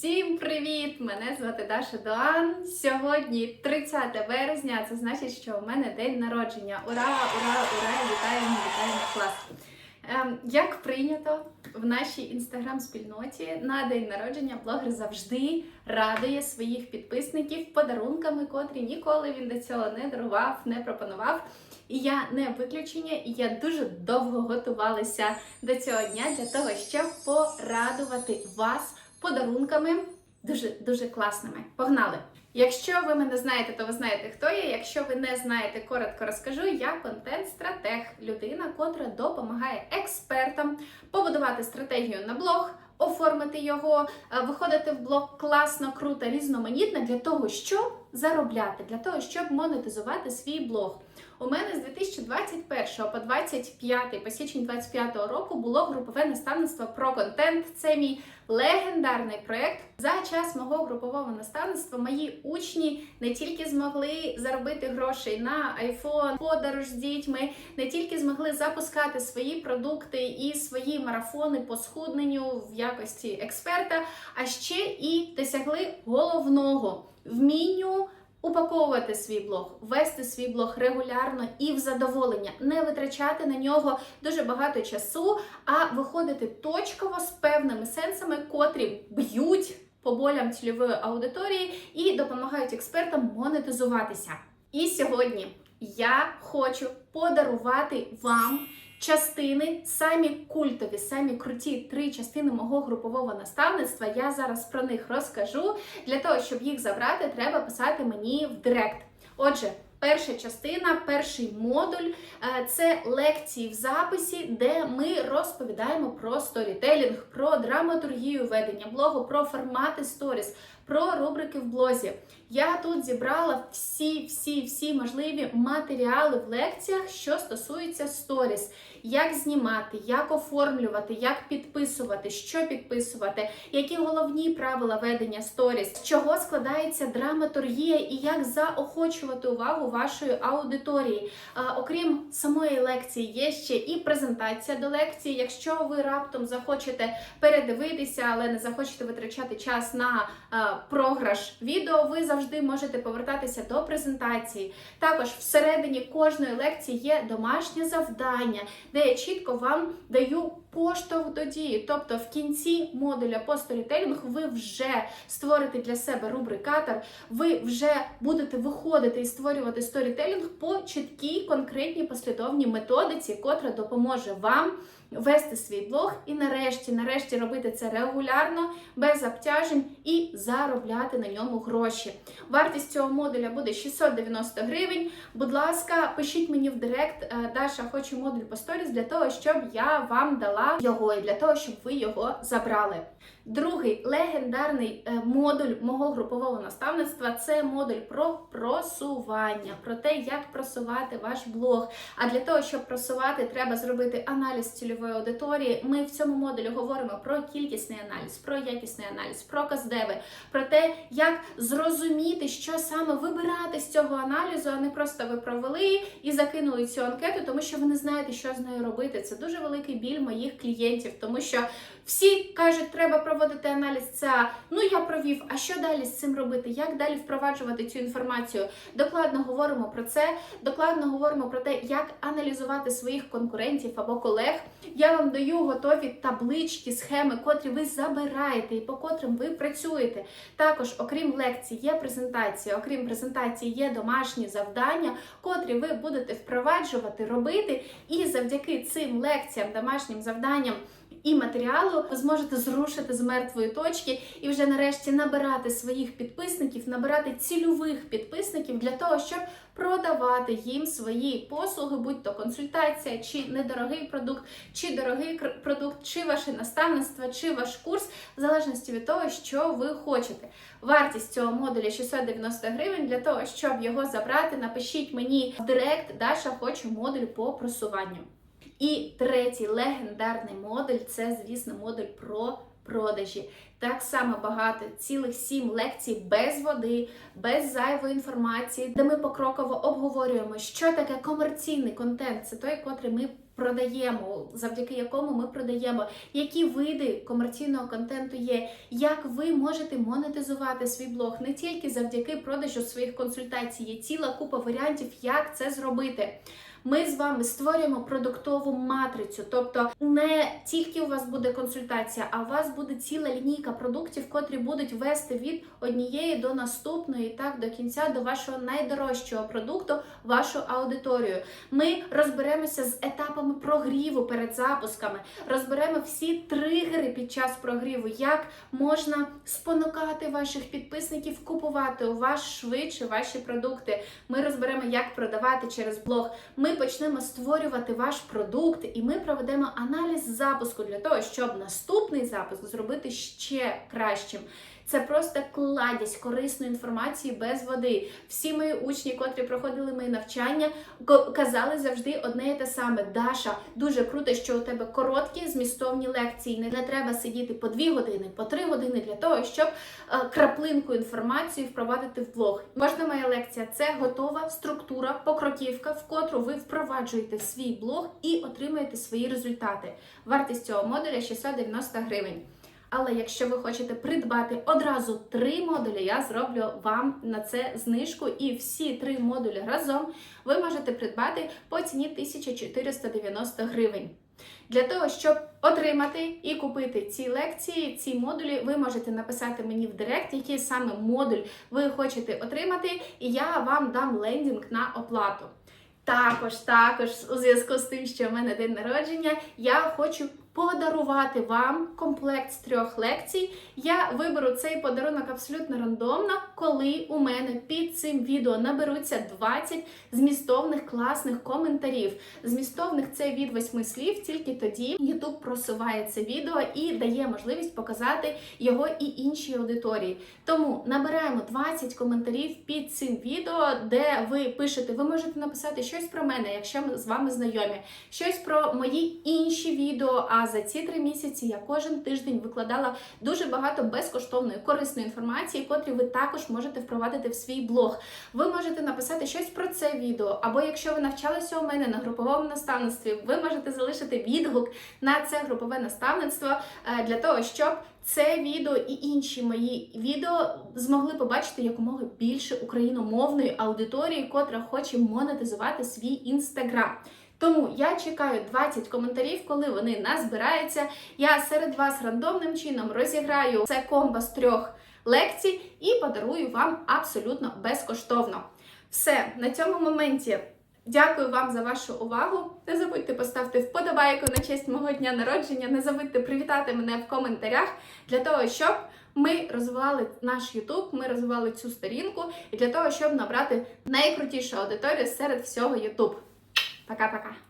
Всім привіт! Мене звати Даша Доан. Сьогодні 30 березня. Це значить, що у мене день народження. Ура, ура, ура! Вітаємо, вітаємо клас! Ем, як прийнято в нашій інстаграм-спільноті на день народження блогер завжди радує своїх підписників подарунками, котрі ніколи він до цього не дарував, не пропонував. І я не виключення, і я дуже довго готувалася до цього дня для того, щоб порадувати вас подарунками дуже дуже класними. Погнали! Якщо ви мене знаєте, то ви знаєте, хто я. Якщо ви не знаєте, коротко розкажу. Я контент-стратег, людина, котра допомагає експертам побудувати стратегію на блог, оформити його, е, виходити в блог класно, круто, різноманітно для того, щоб заробляти, для того, щоб монетизувати свій блог. У мене з 2021 по 25 по січень 25 року було групове наставництво про контент. Це мій легендарний проект. За час мого групового наставництва мої учні не тільки змогли заробити грошей на iPhone, подорож з дітьми, не тільки змогли запускати свої продукти і свої марафони по схудненню в якості експерта, а ще і досягли головного вмінню. Упаковувати свій блог, вести свій блог регулярно і в задоволення, не витрачати на нього дуже багато часу, а виходити точково з певними сенсами, котрі б'ють по болям цільової аудиторії і допомагають експертам монетизуватися. І сьогодні я хочу подарувати вам частини, самі культові, самі круті три частини мого групового наставництва. Я зараз про них розкажу. Для того, щоб їх забрати, треба писати мені в директ. Отже, перша частина, перший модуль е, це лекції в записі, де ми розповідаємо про сторітелінг, про драматургію ведення блогу, про формати сторіс, про рубрики в блозі. Я тут зібрала всі, всі, всі можливі матеріали в лекціях, що стосуються сторіс. Як знімати, як оформлювати, як підписувати, що підписувати, які головні правила ведення сторіс, з чого складається драматургія і як заохочувати увагу вашої аудиторії. А, окрім самої лекції, є ще і презентація до лекції. Якщо ви раптом захочете передивитися, але не захочете витрачати час на а, програш відео, ви завжди можете повертатися до презентації. Також всередині кожної лекції є домашнє завдання, де я чітко вам даю поштовх до дії. Тобто в кінці модуля по сторітелінгу ви вже створите для себе рубрикатор, ви вже будете виходити і створювати сторітелінг по чіткій, конкретній послідовній методиці, котра допоможе вам. Вести свій блог і нарешті, нарешті робити це регулярно, без обтяжень і заробляти на ньому гроші. Вартість цього модуля буде 690 гривень. Будь ласка, пишіть мені в директ, е, Даша, хочу модуль по сторіс для того, щоб я вам дала його і для того, щоб ви його забрали. Другий легендарний е, модуль мого групового наставництва це модуль про просування, про те, як просувати ваш блог. А для того, щоб просувати, треба зробити аналіз цільової аудиторії. Ми в цьому модулі говоримо про кількісний аналіз, про якісний аналіз, про каздеви, про те, як зрозуміти, що саме вибирати з цього аналізу, а не просто ви провели і закинули цю анкету, тому що ви не знаєте, що з нею робити. Це дуже великий біль моїх клієнтів, тому що всі кажуть, треба проводити аналіз. Це ну я провів. А що далі з цим робити? Як далі впроваджувати цю інформацію? Докладно говоримо про це. Докладно говоримо про те, як аналізувати своїх конкурентів або колег. Я вам даю готові таблички, схеми, котрі ви забираєте і по котрим ви працюєте. Також, окрім лекцій, є презентація. Окрім презентації, є домашні завдання, котрі ви будете впроваджувати, робити. І завдяки цим лекціям, домашнім завданням і матеріалу ви зможете зрушити з мертвої точки і вже нарешті набирати своїх підписників, набирати цільових підписників для того, щоб продавати їм свої послуги, будь то консультація, чи недорогий продукт, чи дорогий продукт, чи ваше наставництво, чи ваш курс, в залежності від того, що ви хочете. Вартість цього модуля 690 гривень. Для того, щоб його забрати, напишіть мені в директ, Даша, хочу модуль по просуванню. І третій легендарний модуль це, звісно, модуль про продажі. Так само багато, цілих сім лекцій без води, без зайвої інформації, де ми покроково обговорюємо, що таке комерційний контент. Це той, котрий ми продаємо, завдяки якому ми продаємо, які види комерційного контенту є, як ви можете монетизувати свій блог не тільки завдяки продажу своїх консультацій, є ціла купа варіантів, як це зробити. Ми з вами створюємо продуктову матрицю, тобто не тільки у вас буде консультація, а у вас буде ціла лінійка продуктів, котрі будуть вести від однієї до наступної, так до кінця до вашого найдорожчого продукту, вашу аудиторію. Ми розберемося з етапами прогріву перед запусками, розберемо всі тригери під час прогріву, як можна спонукати ваших підписників купувати у вас швидше ваші продукти. Ми розберемо, як продавати через блог. Ми почнемо створювати ваш продукт, і ми проведемо аналіз запуску для того, щоб наступний запуск зробити ще кращим. Це просто кладязь корисної інформації без води. Всі мої учні, котрі проходили мої навчання, казали завжди одне і те саме: Даша, дуже круто, що у тебе короткі змістовні лекції. Не треба сидіти по дві години, по три години для того, щоб е, краплинку інформації впровадити в блог. Кожна моя лекція це готова структура, покроківка, в котру ви впроваджуєте свій блог і отримуєте свої результати. Вартість цього модуля 690 гривень. Але якщо ви хочете придбати одразу три модулі, я зроблю вам на це знижку, і всі три модулі разом ви можете придбати по ціні 1490 гривень. Для того, щоб отримати і купити ці лекції, ці модулі, ви можете написати мені в директ, який саме модуль ви хочете отримати, і я вам дам лендінг на оплату. Також, також, у зв'язку з тим, що в мене день народження, я хочу подарувати вам комплект з трьох лекцій. Я виберу цей подарунок абсолютно рандомно, коли у мене під цим відео наберуться 20 змістовних класних коментарів. Змістовних це від 8 слів, тільки тоді YouTube просуває це відео і дає можливість показати його і іншій аудиторії. Тому набираємо 20 коментарів під цим відео, де ви пишете, ви можете написати щось про мене, якщо ми з вами знайомі, щось про мої інші відео. А за ці три місяці я кожен тиждень викладала дуже багато безкоштовної корисної інформації, котрі ви також можете впровадити в свій блог. Ви можете написати щось про це відео, або якщо ви навчалися у мене на груповому наставництві, ви можете залишити відгук на це групове наставництво е, для того, щоб це відео і інші мої відео змогли побачити якомога більше україномовної аудиторії, котра хоче монетизувати свій інстаграм. Тому я чекаю 20 коментарів, коли вони назбираються. Я серед вас рандомним чином розіграю це комбо з трьох лекцій і подарую вам абсолютно безкоштовно. Все, на цьому моменті. Дякую вам за вашу увагу. Не забудьте поставити вподобайку на честь мого дня народження. Не забудьте привітати мене в коментарях для того, щоб ми розвивали наш YouTube, ми розвивали цю сторінку і для того, щоб набрати найкрутішу аудиторію серед всього YouTube. Пока-пока.